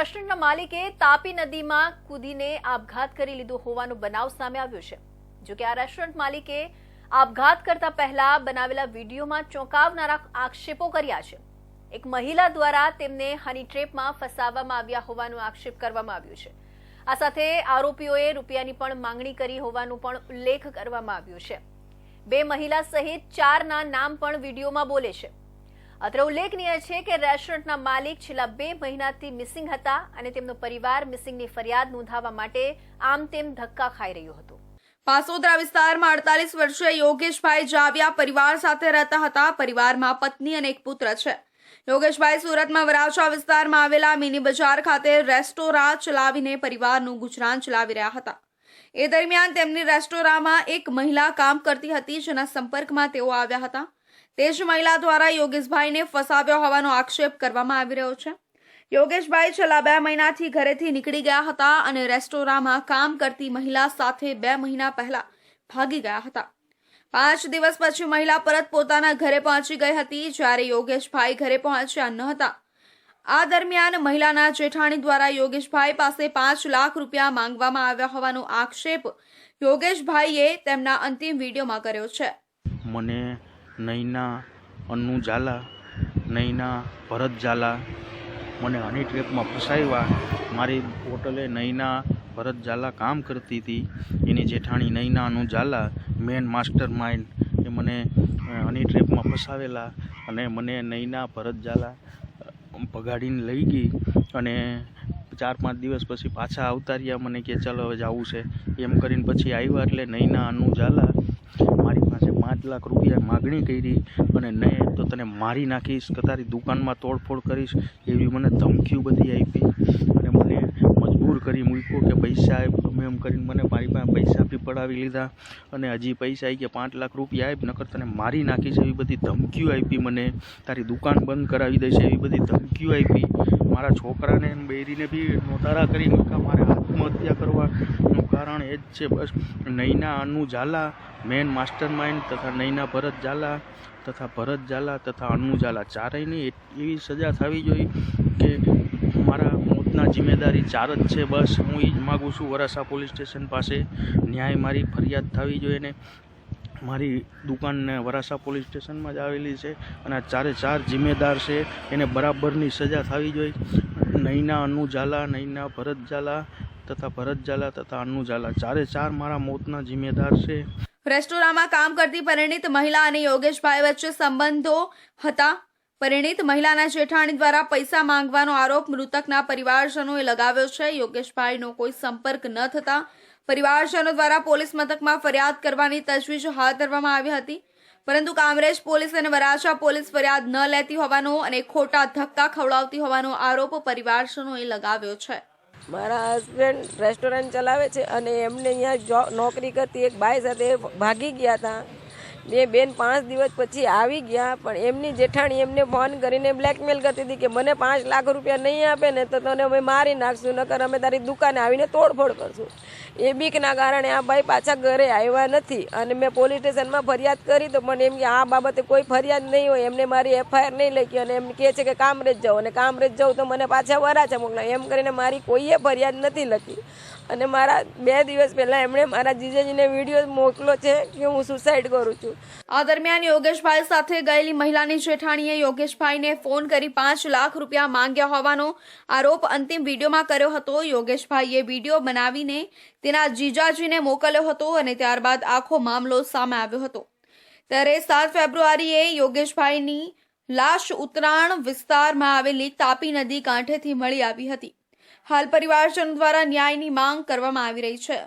રેસ્ટોરન્ટના માલિકે તાપી નદીમાં કૂદીને આપઘાત કરી લીધો હોવાનો બનાવ સામે આવ્યો છે. જોકે આ રેસ્ટોરન્ટ માલિકે આપઘાત કરતા પહેલા બનાવેલા વિડીયોમાં ચોંકાવનારા આક્ષેપો કર્યા છે. એક મહિલા દ્વારા તેમને હની ટ્રેપમાં ફસાવવામાં આવ્યા હોવાનો આક્ષેપ કરવામાં આવ્યો છે. આ સાથે આરોપીઓએ રૂપિયાની પણ માંગણી કરી હોવાનું પણ ઉલ્લેખ કરવામાં આવ્યો છે. બે મહિલા સહિત ચારના નામ પણ વિડીયોમાં બોલે છે. અત્રે ઉલ્લેખનીય છે કે રેસ્ટોરન્ટના માલિક છેલ્લા બે મહિનાથી મિસિંગ હતા અને તેમનો પરિવાર મિસિંગની ફરિયાદ નોંધાવવા માટે આમ તેમ ધક્કા ખાઈ રહ્યો હતો. પાસોદરા વિસ્તારમાં અડતાલીસ વર્ષીય યોગેશભાઈ જાવિયા પરિવાર સાથે રહેતા હતા. પરિવારમાં પત્ની અને એક પુત્ર છે. યોગેશભાઈ સુરતમાં વરાછા વિસ્તારમાં આવેલા મિની બજાર ખાતે રેસ્ટોરાં ચલાવીને પરિવારનું ગુજરાન ચલાવી રહ્યા હતા. એ દરમિયાન તેમની રેસ્ટોરાંમાં એક મહિલા કામ કરતી હતી. જેના સંપર્કમાં તેઓ આવ્યા હતા. તે જ મહિલા દ્વારા યોગેશભાઈને ફસાવ્યો હોવાનો આક્ષેપ કરવામાં આવી રહ્યો છે. યોગેશભાઈ છેલ્લા બે મહિનાથી ઘરેથી નીકળી ગયા હતા અને રેસ્ટોરાંમાં કામ કરતી મહિલા સાથે બે મહિના પહેલા ભાગી ગયા હતા. પાંચ દિવસ પછી મહિલા પરત પોતાના ઘરે પહોંચી ગઈ હતી, જ્યારે યોગેશભાઈ ઘરે પહોંચ્યા ન હતા. આ દરમિયાન મહિલાના જેઠાણી દ્વારા યોગેશભાઈ પાસે પાંચ લાખ રૂપિયા માંગવામાં આવ્યા હોવાનો આક્ષેપ યોગેશભાઈએ તેમના અંતિમ વિડીયોમાં કર્યો છે. મને નૈના, અન્નુ ઝાલા, નૈના, ભરત ઝાલા, મને હની ટ્રેપમાં ફસાવ્યા મારી હોટલે નૈના, ભરત ઝાલા કામ કરતી હતી. એની જેઠાણી નૈના અનુ ઝાલા મેન માસ્ટર માઇન્ડ એ મને હની ટ્રેપમાં ફસાવેલા અને મને નૈના, ભરત ઝાલા પગાડીને લઈ ગઈ અને ચાર પાંચ દિવસ પછી પાછા આવતા રહ્યા. મને કે, ચાલો, હવે જવું છે. એમ કરીને પછી આવ્યા એટલે નૈના અનુ ઝાલા મારી પાસે પાંચ લાખ રૂપિયા માગણી કરી અને નહીં તો તને મારી નાખીશ કે તારી દુકાનમાં તોડફોડ કરીશ એવી મને ધમકીઓ બધી આપી. અને મને મજબૂર કરી મૂક્યો કે પૈસા ગમે એમ કરીને મને મારી પાસે પૈસા બી પડાવી લીધા. અને હજી પૈસા આવી કે પાંચ લાખ રૂપિયા આપ, નકર તને મારી નાખીશ એવી બધી ધમકીઓ આપી મને. તારી દુકાન બંધ કરાવી દઈશ એવી બધી ધમકીઓ આપી. મારા છોકરાને બેરીને બી નોતારા કરી મૂક્યા મારે આત્મહત્યા કરવાનું કારણ એ જ છે, બસ. નૈના, અનુ ઝાલા, મેન માસ્ટર માઇન્ડ તથા નૈના ભરત ઝાલા તથા ભરત ઝાલા તથા અનુ ઝાલા. ચારેયની એવી સજા થવી જોઈએ કે મારા મોતના જિમ્મેદારી ચાર જ છે, બસ. હું એ જ માગું છું વરાસા પોલીસ સ્ટેશન પાસે. ન્યાય મારી ફરિયાદ થવી જોઈએ ને. મારી દુકાનને વરાસા પોલીસ સ્ટેશનમાં જ આવેલી છે અને આ ચારે ચાર જિમ્મેદાર છે, એને બરાબરની સજા થવી જોઈએ. નૈના, અનુ ઝાલા, નૈના, ભરત ઝાલા તથા ભરત ઝાલા તથા અન્નુ ઝાલા. ચારે ચાર મારા મોતના જિમ્મેદાર છે. રેસ્ટોરાંમાં કામ કરતી પરિણીત મહિલા અને યોગેશભાઈ વચ્ચે સંબંધો હતા. પરિણીત મહિલાના જેઠાણી દ્વારા પૈસા માંગવાનો આરોપ મૃતકના પરિવારજનોએ લગાવ્યો છે. યોગેશભાઈનો કોઈ સંપર્ક ન થતા પરિવારજનો દ્વારા પોલીસ મથકમાં ફરિયાદ કરવાની તજવીજ હાથ ધરવામાં આવી હતી. પરંતુ કામરેજ પોલીસ અને વરાછા પોલીસ ફરિયાદ ન લેતી હોવાનો અને ખોટા ધક્કા ખવડાવતી હોવાનો આરોપ પરિવારજનોએ લગાવ્યો છે. મારા હસબન્ડ રેસ્ટોરન્ટ ચલાવે છે અને એમને અહીંયા નોકરી કરતી એક બાઈ સાથે ભાગી ગયા હતા. બે બેન પાંચ દિવસ પછી આવી ગયા, પણ એમની જેઠાણી એમને ફોન કરીને બ્લેકમેલ કરતી હતી કે મને પાંચ લાખ રૂપિયા નહીં આપે ને તો તને અમે મારી નાખશું, નકર અમે તારી દુકાને આવીને તોડફોડ કરશું. એ બીકના કારણે આ ભાઈ પાછા ઘરે આવ્યા નથી અને મેં પોલીસ સ્ટેશનમાં ફરિયાદ કરી તો પણ એમ કે આ બાબતે કોઈ ફરિયાદ નહીં હોય, એમને મારી એફઆઈઆર નહીં લખી અને એમ કહે છે કે કામરેજ જાઓ અને કામરેજ જાઉં તો મને પાછા વરાછા મોકલાય. એમ કરીને મારી કોઈએ ફરિયાદ નથી લખી. અને મારા બે દિવસ પહેલાં એમણે મારા જીજાજીને વીડિયો મોકલો છે કે હું સુસાઇડ કરું છું. આ દરમિયાન યોગેશભાઈ સાથે ગયેલી મહિલાની જેઠાણીએ યોગેશભાઈને ફોન કરી પાંચ લાખ રૂપિયા માંગ્યા હોવાનો આરોપ અંતિમ વિડીયોમાં કર્યો હતો. યોગેશભાઈએ વીડિયો બનાવીને તેના જીજાજીને મોકલ્યો હતો અને ત્યારબાદ આખો મામલો સામે આવ્યો હતો. ત્યારે સાત ફેબ્રુઆરીએ યોગેશભાઈની લાશ ઉત્તરાયણ વિસ્તારમાં આવેલી તાપી નદી કાંઠેથી મળી આવી હતી. હાલ પરિવારજનો દ્વારા ન્યાયની માંગ કરવામાં આવી રહી છે.